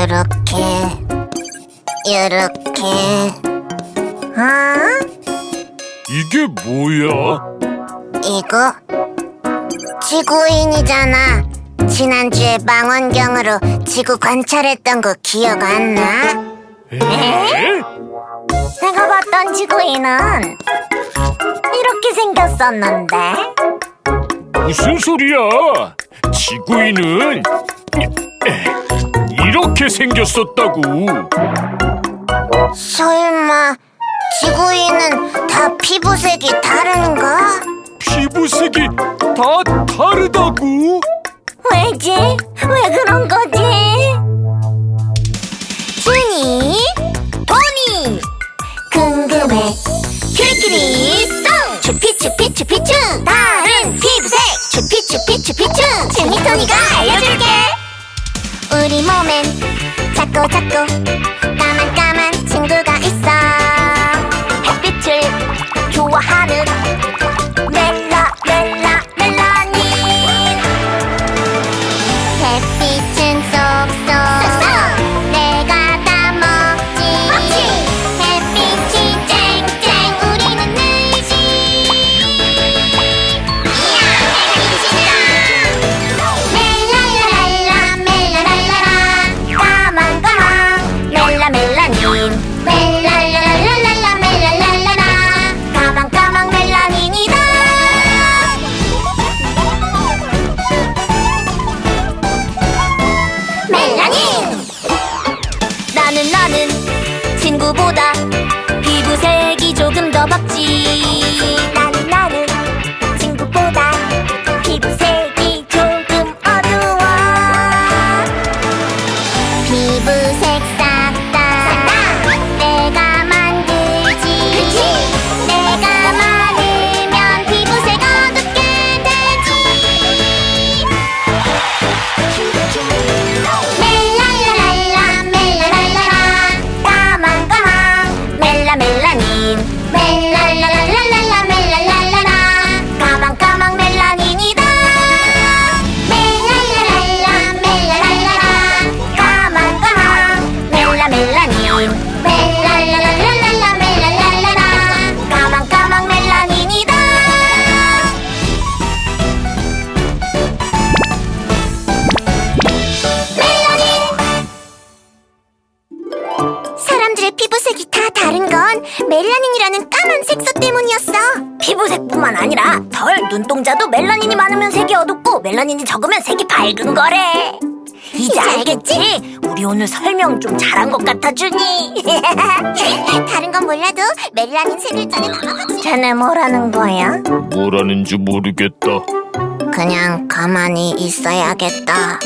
이렇게. 어? 이게 뭐야? 이거 지구인이잖아. 지난주에 망원경으로 지구 관찰했던 거 기억 안 나? 에? 내가 봤던 지구인은 이렇게 생겼었는데. 무슨 소리야? 지구인은 이렇게 생겼었다고. 설마 지구인은 다 피부색이 다른가? 피부색이 다 다르다고? 왜지? 왜 그런 거지? 주니, 도니, 궁금해. 큐리큐리 송! 추피추피 추피추! 다른 피부색! 추피추피 추피추! 주니 토니가 알려줄게! 우리 몸엔 작고 작고 까만 까만 친구보다 피부색이 조금 더 밝지. 나는 나는 친구보다 피부색이 조금 어두워. 피부색 싹 멜라닌 멜라 멜라닌이라는 까만 색소 때문이었어. 피부색뿐만 아니라 덜 눈동자도 멜라닌이 많으면 색이 어둡고 멜라닌이 적으면 색이 밝은 거래. 이제 알겠지? 우리 오늘 설명 좀 잘한 것 같아 주니. 다른 건 몰라도 멜라닌 세 글자는 알아봤지. 쟤네 뭐라는 거야? 뭐라는지 모르겠다. 그냥 가만히 있어야겠다.